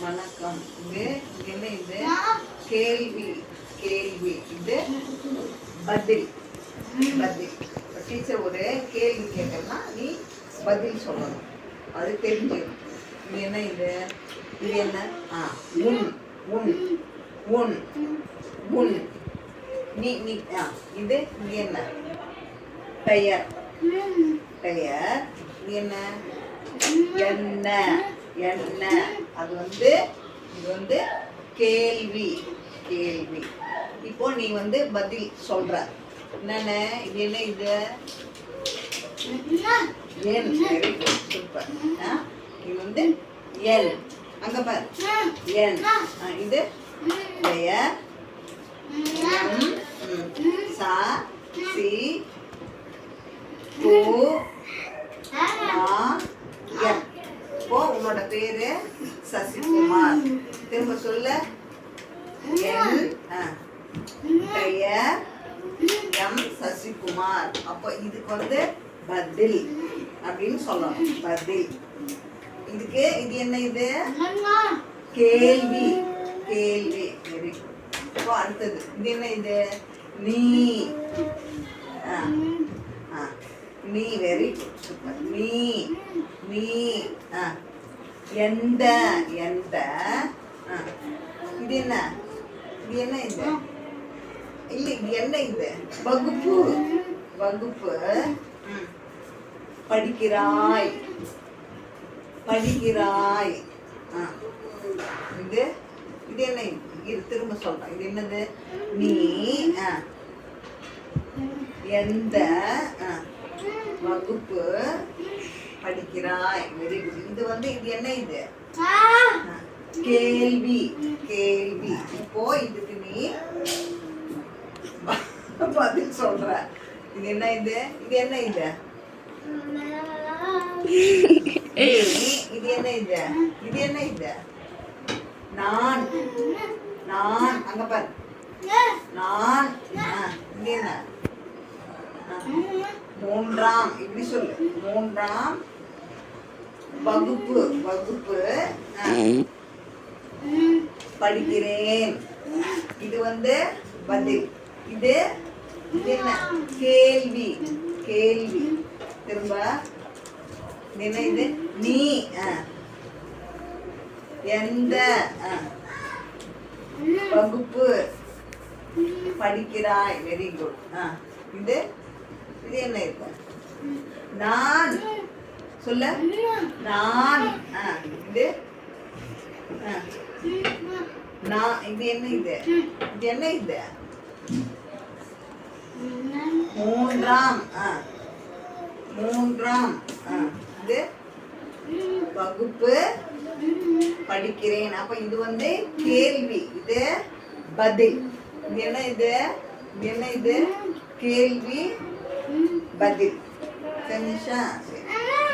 வணக்கம். இது என்ன இது கேள்வி கேள்வி. இது பதில். பதில். டீச்சர் ஒரு கேள்வி கேட்கறனா நீ பதில் சொல்லணும். அது தெரிஞ்சிடும். இது என்ன இது? இது என்ன? ஆ உன் உன் உன் உன். நீ நீ ஆ இது இது என்ன? பெயர். பெயர். இது என்ன? என்ன? என்ன? அது வந்து இது வந்து கேள்வி கேள்வி. இப்போ நீ வந்து பதில் சொல்ற. என்னென்ன? இது என்ன இது? என். வெரி குட் சூப்பர் இது வந்து எல். அங்க பாரு. என். இது பெயர். எம், சா சி ஓ ஆ இப்போ உன்னோட பேரு சசிகுமார். திரும்ப சொல்ல. பெயர் எம் சசிகுமார். அப்போ இதுக்கு வந்து பதில் அப்படின்னு சொல்லணும். பதில். இதுக்கு இது என்ன இது? கேள்வி. கேள்வி. வெரி குட் இப்போ அடுத்தது இது என்ன இது? நீ. ஆ ஆ. நீ வெரி குட் சூப்பர் நீ. நீ ஆ. எந்த எந்த ஆ. இது என்ன? இது என்ன இது? இல்லை இது என்ன இது? வகுப்பு. வகுப்பு. படிக்கிறாய். படிக்கிறாய். ஆ. இது இது என்ன? இது? திரும்ப சொல்றேன். இது என்னது? நீ ஆ. எந்த ஆ, வகுப்பு. படிக்கிறாய். Very good. இது வந்து இது என்ன இது? கேள்வி கேள்வி. இப்போ இதுக்கு நீ பதில் சொல்ற. இது என்ன இது? இது என்ன இது? இது என்ன இது? இது என்ன இது? நான். நான். அங்க பாரு. நான். இது என்ன? மூன்றாம். இப்படி சொல்லு. மூன்றாம் வகுப்பு வகுப்பு. படிக்கிறேன். இது வந்து பதில். இது இது என்ன? கேள்வி. கேள்வி. திரும்ப. என்ன இது நீ. எந்த. வகுப்பு. படிக்கிறாய். வெரி குட் இது இது என்ன இது நான் சொல்ல? நான். ஆ இது? ஆ. நான் இது என்ன இது? இது என்ன இது? மூன்றாம். ஆ. மூன்றாம். ஆ இது? வகுப்பு படிக்கிறேன். அப்ப இது வந்து கேள்வி. இது பதில். இது என்ன இது? இது என்ன இது? கேள்வி பதில். தெரிஞ்சா